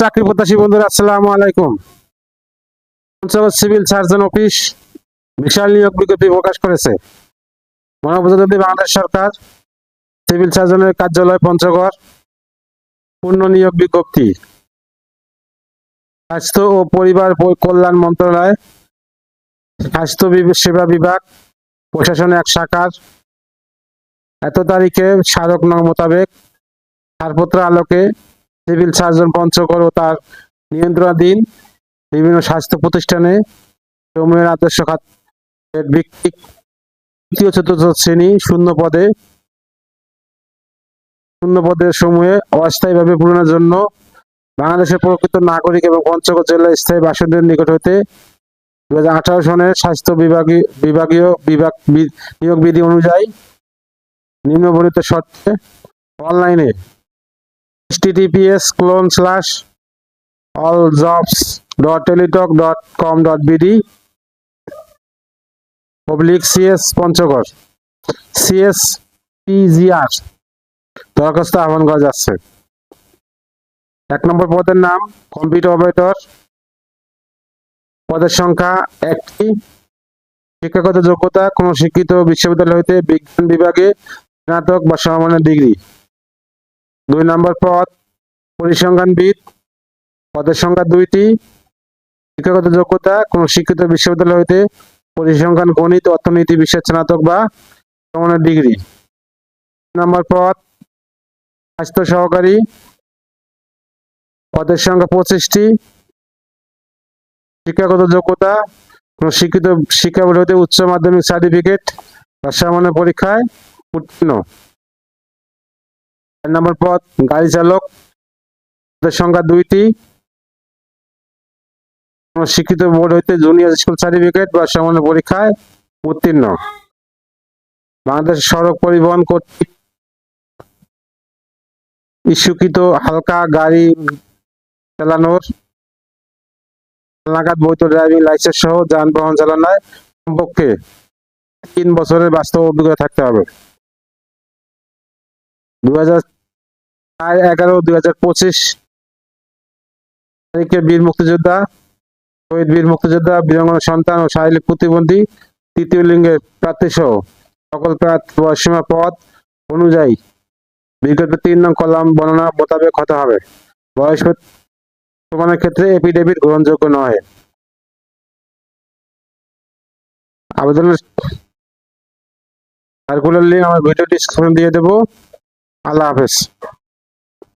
চাকরি প্রত্যাশী বন্ধুরা, আসসালামু আলাইকুম। পঞ্চগড় সিভিল সার্জন অফিস বিশাল নিয়োগ বিজ্ঞপ্তি প্রকাশ করেছে। মনোপ্রজাতন্ত্রী বাংলাদেশ সরকার, সিভিল সার্জনের কার্যালয় পঞ্চগড়, পূর্ণ নিয়োগ বিজ্ঞপ্তি। স্বাস্থ্য ও পরিবার কল্যাণ মন্ত্রণালয়, স্বাস্থ্য সেবা বিভাগ, প্রশাসন এক শাখার। এত তারিখে স্মারক নং মোতাবেক, ছাড়পত্র আলোকে সিভিল সার্জন পঞ্চগড় ও তার নিয়ন্ত্রণাধীন বিভিন্ন স্বাস্থ্য প্রতিষ্ঠানে সময়ের আদর্শ ভিত্তিক তৃতীয় চতুর্থ শ্রেণি শূন্য পদে, শূন্য পদের সমূহে অস্থায়ীভাবে পূরণের জন্য বাংলাদেশের প্রকৃত নাগরিক এবং পঞ্চগড় জেলার স্থায়ী বাসিন্দাদের নিকট হতে দু হাজার আঠারো সনের স্বাস্থ্য বিভাগীয় বিভাগীয় বিভাগ নিয়োগ বিধি অনুযায়ী নিম্নবর্ণিত শর্তে অনলাইনে https colon slash alljobs.teletalk.com.bd public cs Panchagarh, cs pgr, দরখাস্ত আহ্বান করা যাচ্ছে। এক নম্বর পদের নাম কম্পিউটার অপারেটর পদের সংখ্যা একটি, শিক্ষাগত যোগ্যতা কোন শিক্ষিত বিশ্ববিদ্যালয় হইতে বিজ্ঞান বিভাগে স্নাতক বা সমমানের ডিগ্রি। দুই নম্বর পদ পরিসংখ্যানবিদ পদের সংখ্যা দুইটি, শিক্ষাগত যোগ্যতা, কোন শিক্ষিত বিশ্ববিদ্যালয় হইতে পরিসংখ্যান, গণিত, অর্থনীতি বিষয় স্নাতক বা সমমানের ডিগ্রি। নম্বর পদ, স্বাস্থ্য সহকারী, পদের সংখ্যা পঁচিশটি, শিক্ষাগত যোগ্যতা, কোন শিক্ষিত শিক্ষা হইতে উচ্চ মাধ্যমিক সার্টিফিকেট বা সামান্য পরীক্ষায় উত্তীর্ণ। চার নম্বর পদ গাড়ি চালক। সংখ্যা দুইটি। শিক্ষিত বোর্ড হইতে জুনিয়র স্কুল সার্টিফিকেট বা সামান্য পরীক্ষায় উত্তীর্ণ। বাংলাদেশ সড়ক পরিবহন কর্তৃক ইস্যুকৃত হালকা গাড়ি চালানোর নাগাদ বৈধ ড্রাইভিং লাইসেন্স সহ যানবাহন চালানোয় কমপক্ষে তিন বছরের বাস্তব অভিজ্ঞতা থাকতে হবে। দু হাজার এগারো দুই হাজার পঁচিশ তারিখে বীর মুক্তিযোদ্ধা, শহীদ বীর মুক্তিযোদ্ধা সন্তান ও শারীরিক প্রতিবন্ধী তৃতীয় লিঙ্গের সকল পদ অনুযায়ী তিন নং কলাম বর্ণনা মোতাবেক হতে হবে। বয়স প্রমাণের ক্ষেত্রে এপিডেভিট গ্রহণযোগ্য নয়। আবেদনের সার্কুলার লিঙ্ক আমার ভিডিও ডিসক্রিপশন দিয়ে দেবো। আল্লাহ হাফেজ।